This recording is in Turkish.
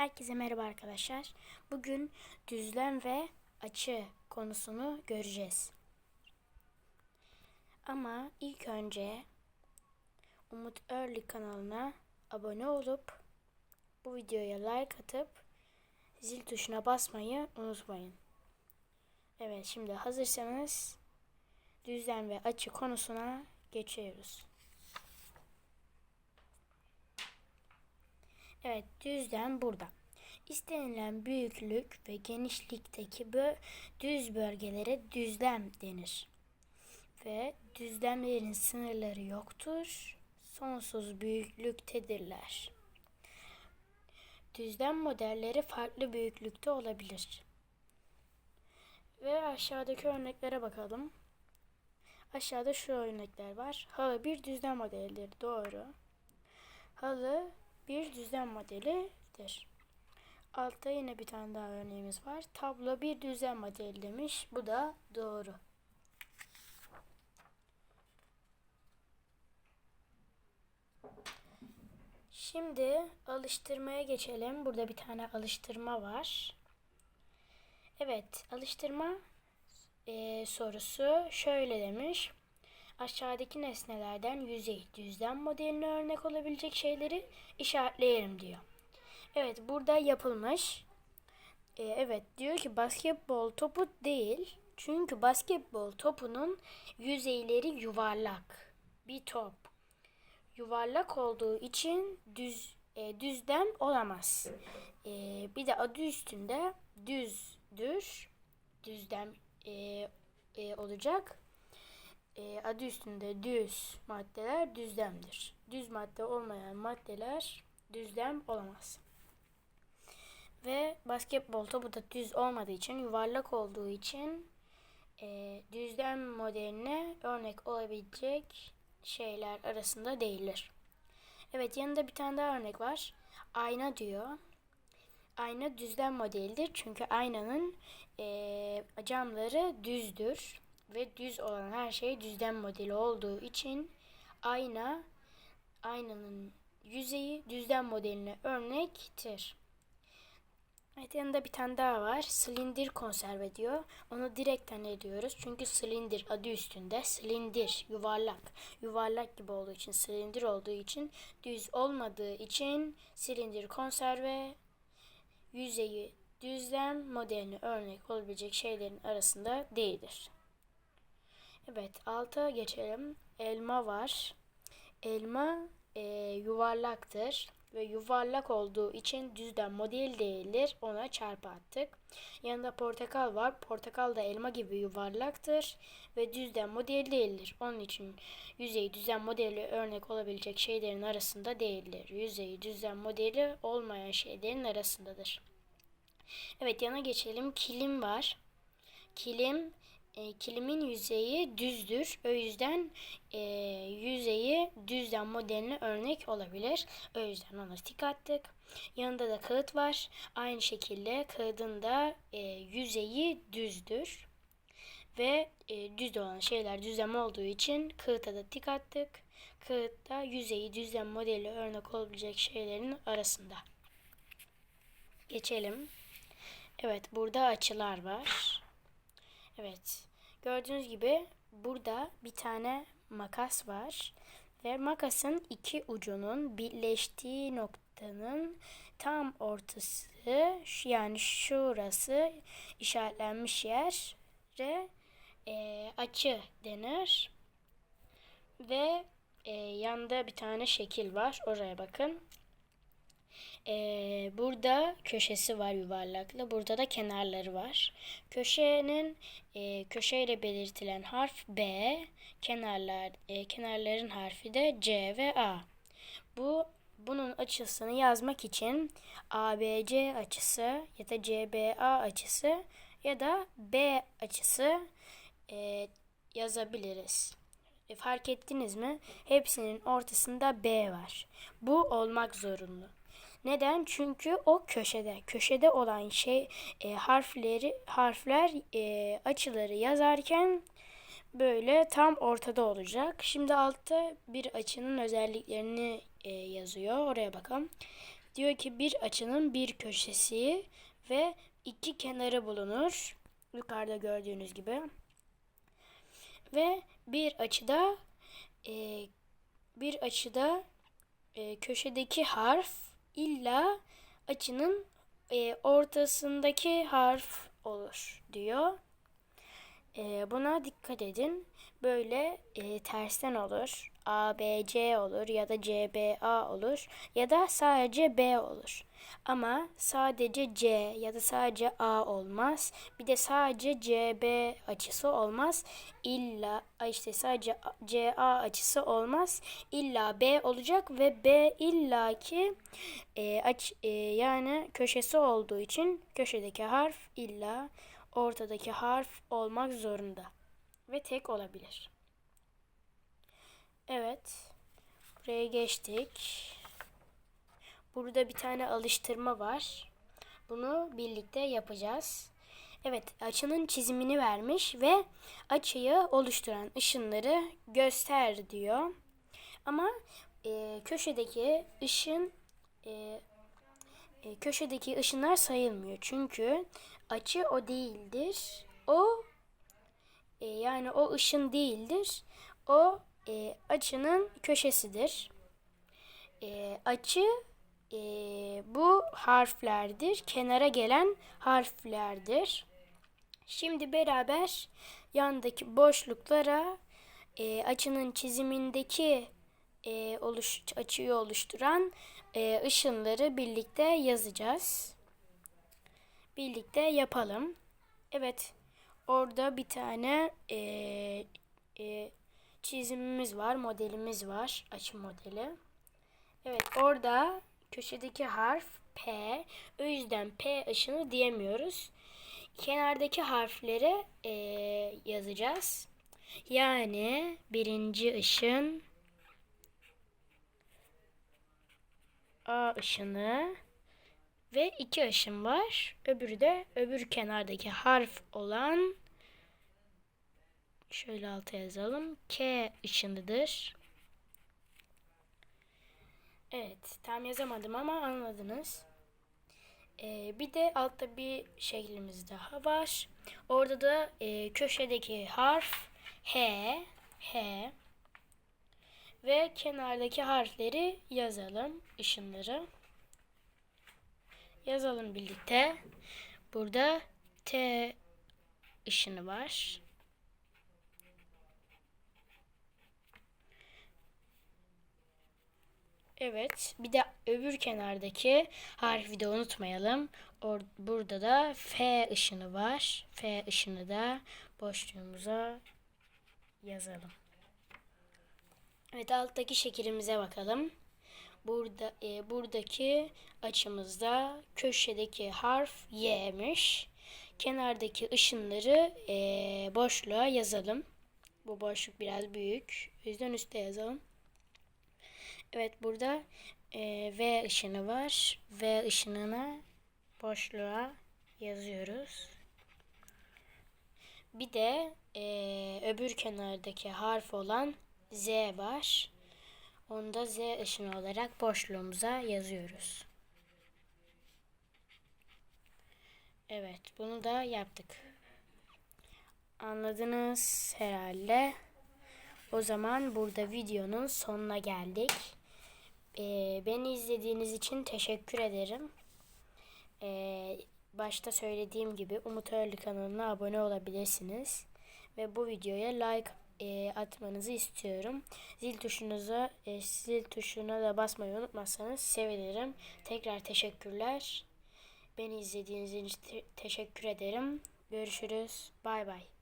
Herkese merhaba arkadaşlar. Bugün düzlem ve açı konusunu göreceğiz. Ama ilk önce Umut Early kanalına abone olup bu videoya like atıp zil tuşuna basmayı unutmayın. Evet şimdi hazırsanız düzlem ve açı konusuna geçiyoruz. Evet düzlem burada. İstenilen büyüklük ve genişlikteki bu düz bölgelere düzlem denir. Ve düzlemlerin sınırları yoktur. Sonsuz büyüklüktedirler. Düzlem modelleri farklı büyüklükte olabilir. Ve aşağıdaki örneklere bakalım. Aşağıda şu örnekler var. Halı bir düzlem modelidir. Doğru. Halı bir düzlem modelidir. Altta yine bir tane daha örneğimiz var. Tablo bir düzlem modeli demiş. Bu da doğru. Şimdi alıştırmaya geçelim. Burada bir tane alıştırma var. Evet, alıştırma e, sorusu şöyle demiş. Aşağıdaki nesnelerden yüzey düzlem modeline örnek olabilecek şeyleri işaretleyelim diyor. Evet burada yapılmış. Ee, evet diyor ki basketbol topu değil. Çünkü basketbol topunun yüzeyleri yuvarlak. Bir top. Yuvarlak olduğu için düz e, düzlem olamaz. E, bir de adı üstünde düzdür. Düzlem e, e, olacak e, adı üstünde düz maddeler düzlemdir. Düz madde olmayan maddeler düzlem olamaz. Ve basketbol topu da düz olmadığı için, yuvarlak olduğu için e, düzlem modeline örnek olabilecek şeyler arasında değildir. Evet yanında bir tane daha örnek var. Ayna diyor. Ayna düzlem modelidir. Çünkü aynanın e, camları düzdür ve düz olan her şey düzlem modeli olduğu için ayna aynanın yüzeyi düzlem modeline örnektir. Evet yanında bir tane daha var. Silindir konserve diyor. Onu direkt ediyoruz. Çünkü silindir adı üstünde. Silindir yuvarlak. Yuvarlak gibi olduğu için silindir olduğu için düz olmadığı için silindir konserve yüzeyi düzlem modeline örnek olabilecek şeylerin arasında değildir. Evet alta geçelim. Elma var. Elma e, yuvarlaktır ve yuvarlak olduğu için düzlem model değildir. Ona çarpı attık. Yanında portakal var. Portakal da elma gibi yuvarlaktır ve düzlem model değildir. Onun için yüzey düzlem modeli örnek olabilecek şeylerin arasında değildir. Yüzey düzlem modeli olmayan şeylerin arasındadır. Evet yana geçelim. Kilim var. Kilim e, kilimin yüzeyi düzdür. O yüzden e, yüzeyi düzlem modeline örnek olabilir. O yüzden ona tik attık. Yanında da kağıt var. Aynı şekilde kağıdın da e, yüzeyi düzdür. Ve e, düz olan şeyler düzlem olduğu için kağıta da tik attık. Kağıt da yüzeyi düzlem modeli örnek olabilecek şeylerin arasında. Geçelim. Evet burada açılar var. Evet. Gördüğünüz gibi burada bir tane makas var. Ve makasın iki ucunun birleştiği noktanın tam ortası yani şurası işaretlenmiş yere e, açı denir. Ve e, yanda bir tane şekil var. Oraya bakın. Ee, burada köşesi var yuvarlaklı. Burada da kenarları var. Köşenin e, köşeyle belirtilen harf B, kenarlar e, kenarların harfi de C ve A. Bu bunun açısını yazmak için ABC açısı ya da CBA açısı ya da B açısı e, yazabiliriz. E, fark ettiniz mi? Hepsinin ortasında B var. Bu olmak zorunlu. Neden? Çünkü o köşede. Köşede olan şey e, harfleri harfler e, açıları yazarken böyle tam ortada olacak. Şimdi altta bir açının özelliklerini e, yazıyor. Oraya bakalım. diyor ki bir açının bir köşesi ve iki kenarı bulunur. Yukarıda gördüğünüz gibi. Ve bir açıda e, bir açıda e, köşedeki harf illa açının e, ortasındaki harf olur diyor. E, buna dikkat edin. Böyle e, tersten olur. A, B, C olur ya da C, B, A olur ya da sadece B olur. Ama sadece C ya da sadece A olmaz. Bir de sadece CB açısı olmaz. İlla işte sadece CA açısı olmaz. İlla B olacak ve B illaki e, aç e, yani köşesi olduğu için köşedeki harf illa ortadaki harf olmak zorunda ve tek olabilir. Evet. Buraya geçtik. Burada bir tane alıştırma var. Bunu birlikte yapacağız. Evet, açının çizimini vermiş ve açıyı oluşturan ışınları göster diyor. Ama e, köşedeki ışın e, e, köşedeki ışınlar sayılmıyor. Çünkü açı o değildir. O e, yani o ışın değildir. O e, açının köşesidir. E, açı e, bu harflerdir. Kenara gelen harflerdir. Şimdi beraber yandaki boşluklara e, açının çizimindeki e, oluş, açıyı oluşturan e, ışınları birlikte yazacağız. Birlikte yapalım. Evet. Orada bir tane e, e, çizimimiz var, modelimiz var, açı modeli. Evet, orada köşedeki harf P. O yüzden P ışını diyemiyoruz. Kenardaki harfleri e, yazacağız. Yani birinci ışın A ışını ve iki ışın var. Öbürü de öbür kenardaki harf olan şöyle alta yazalım. K ışınıdır. Evet, tam yazamadım ama anladınız. Ee, bir de altta bir şeklimiz daha var. Orada da e, köşedeki harf H, H ve kenardaki harfleri yazalım, ışınları. Yazalım birlikte. Burada T ışını var. Evet. Bir de öbür kenardaki harfi de unutmayalım. Or burada da F ışını var. F ışını da boşluğumuza yazalım. Evet alttaki şeklimize bakalım. Burada e, buradaki açımızda köşedeki harf Y'miş. Kenardaki ışınları e, boşluğa yazalım. Bu boşluk biraz büyük. O yüzden üstte yazalım. Evet burada e, V ışını var. V ışınını boşluğa yazıyoruz. Bir de e, öbür kenardaki harf olan Z var. Onu da Z ışını olarak boşluğumuza yazıyoruz. Evet bunu da yaptık. Anladınız herhalde. O zaman burada videonun sonuna geldik. Ee, beni izlediğiniz için teşekkür ederim. Ee, başta söylediğim gibi Umut Örlü kanalına abone olabilirsiniz. Ve bu videoya like e, atmanızı istiyorum. Zil tuşunuza e, zil tuşuna da basmayı unutmazsanız sevinirim. Tekrar teşekkürler. Beni izlediğiniz için te teşekkür ederim. Görüşürüz. Bay bay.